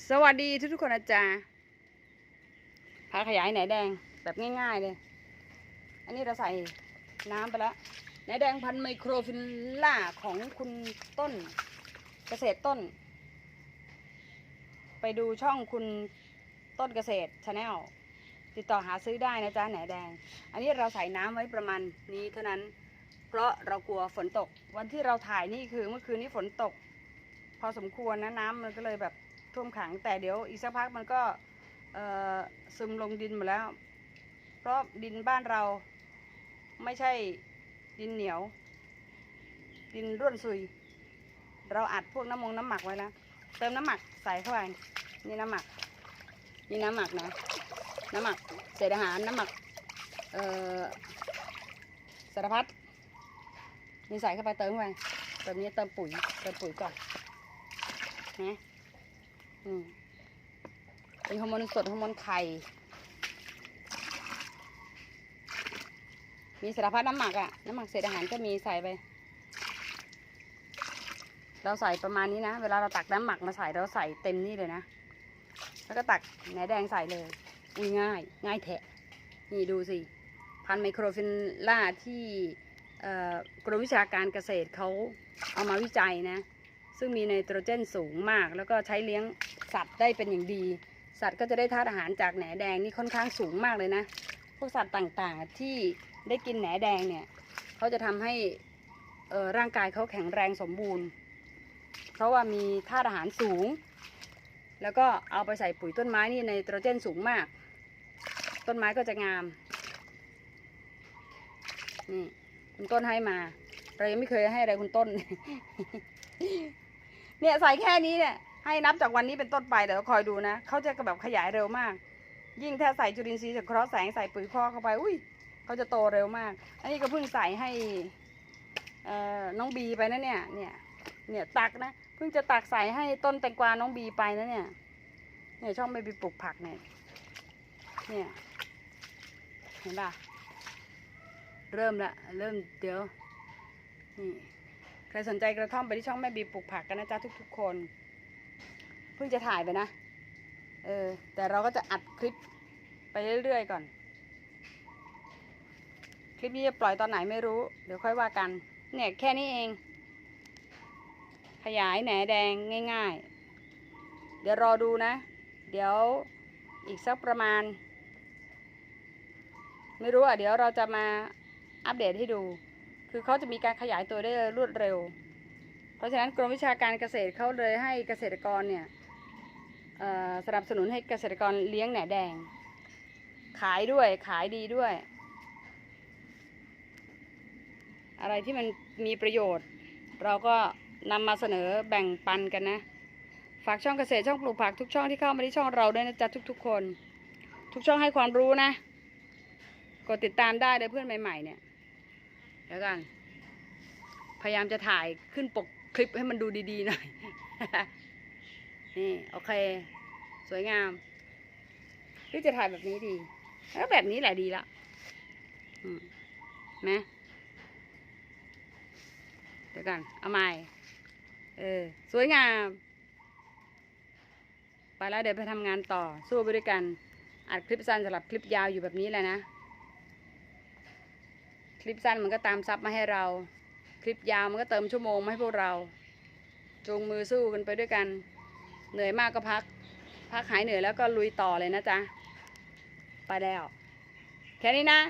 สวัสดีทุกทุกคนนะจ๊ะพาขยายไหนแดงแบบง่ายๆเลย อันนี้เราใส่น้ำไปแล้วไหนแดงพันไมโครฟิลล่าของคุณต้นเกษตรต้น ไปดูช่องคุณต้นเกษตรชาแนลติดต่อหาซื้อได้นะจ๊ะไหนแดง อันนี้เราใส่น้ำไว้ประมาณนี้เท่านั้น เพราะเรากลัวฝนตก วันที่เราถ่ายนี่คือเมื่อคืนนี้ฝนตก พอสมควรนะน้ำมันก็เลยแบบ ท่วมขัง แต่เดี๋ยวอีกสักพักมันก็ซึมลงดินหมดแล้ว เพราะดินบ้านเราไม่ใช่ดินเหนียว ดินร่วนซุย เราอัดพวกน้ำมงน้ำหมักไว้แล้วเติมน้ำหมักใส่เข้าไปนี่น้ำหมักนี่น้ำหมักนะน้ำหมักเศษอาหารน้ำหมักเอ่อสารพัดนี่ใส่เข้าไปเติมเข้าไปแบบนี้เติมปุ๋ยเติมปุ๋ยก่อนนะ เป็นฮอร์โมนสดฮอร์โมนไข่ มีสารพัดน้ำหมักอะน้ำหมักเศษอาหารก็มีใส่ไป เราใส่ประมาณนี้นะ เวลาเราตักน้ำหมักมาใส่เราใส่เต็มนี่เลยนะ แล้วก็ตักแหนแดงใส่เลยอุ้ยง่าย ง่ายแทะ นี่ดูสิ พันไมโครฟิลล่าที่กรมวิชาการเกษตรเขาเอามาวิจัยนะ ซึ่งมีไนโตรเจนสูงมาก แล้วก็ใช้เลี้ยง สัตว์ได้เป็นอย่างดี สัตว์ก็จะได้ธาตุอาหารจากแหนแดงนี่ค่อนข้างสูงมากเลยนะ พวกสัตว์ต่างๆที่ได้กินแหนแดงเนี่ยเขาจะทำให้ร่างกายเขาแข็งแรงสมบูรณ์ เพราะว่ามีธาตุอาหารสูง แล้วก็เอาไปใส่ปุ๋ยต้นไม้นี่ไนโตรเจนสูงมาก ต้นไม้ก็จะงามนี่คุณต้นให้มา เรายังไม่เคยให้อะไรคุณต้น เนี่ยใส่แค่นี้เนี่ย ให้นับจากวันนี้เป็นต้นไปเดี๋ยวคอยดูนะเขาจะแบบขยายเร็วมาก ยิ่งถ้าใส่จุลินทรีย์สังเคราะห์แสงใส่ปุ๋ยคอกเข้าไป อุ้ยเขาจะโตเร็วมาก อันนี้ก็เพิ่งใส่ให้น้องบีไปนะเนี่ย เนี่ยเนี่ยตักนะเพิ่งจะตักใส่ให้ต้นแตงกวาน้องบีไปนะเนี่ยเนี่ยช่องไม่บีปลูกผักเนี่ยเนี่ยเห็นป่ะเริ่มละเริ่มเดี๋ยวนี่ใครสนใจกระท่อมไปที่ช่องแม่บีปลูกผักกันนะจ๊ะทุกๆคน เพิ่งจะถ่ายไปนะ เออ แต่เราก็จะอัดคลิปไปเรื่อยๆก่อน คลิปนี้จะปล่อยตอนไหนไม่รู้ เดี๋ยวค่อยว่ากัน เนี่ยแค่นี้เอง ขยายแหนแดงง่ายๆ เดี๋ยวรอดูนะ เดี๋ยวอีกสักประมาณ ไม่รู้อะ เดี๋ยวเราจะมาอัปเดตให้ดู คือเขาจะมีการขยายตัวได้รวดเร็ว เพราะฉะนั้นกรมวิชาการเกษตรเขาเลยให้เกษตรกรเนี่ย สนับสนุนให้เกษตรกรเลี้ยงแหนแดง ขายด้วยขายดีด้วย อะไรที่มันมีประโยชน์ เราก็นำมาเสนอแบ่งปันกันนะ ฝากช่องเกษตรช่องปลูกผักทุกช่องที่เข้ามาที่ช่องเราด้วยนะจ๊ะทุกๆคน ทุกช่องให้ความรู้นะ กดติดตามได้เลยเพื่อนใหม่ๆเนี่ยเดี๋ยวกัน พยายามจะถ่ายขึ้นปกคลิปให้มันดูดีๆหน่อย นี่โอเค สวยงามหรือจะถ่ายแบบนี้ดี แล้วแบบนี้แหละดีละอืมไหมเดี๋ยวกัน เอาใหม่ เออ สวยงาม ไปแล้วเดี๋ยวไปทำงานต่อ สู้ไปด้วยกัน อัดคลิปสั้นสำหรับคลิปยาวอยู่แบบนี้แหละนะ คลิปสั้นมันก็ตามซับมาให้เรา คลิปยาวมันก็เติมชั่วโมงมาให้พวกเราจูงมือสู้กันไปด้วยกัน เหนื่อยมากก็พัก พักหายเหนื่อยแล้วก็ลุยต่อเลยนะจ๊ะ ไปแล้ว แค่นี้นะ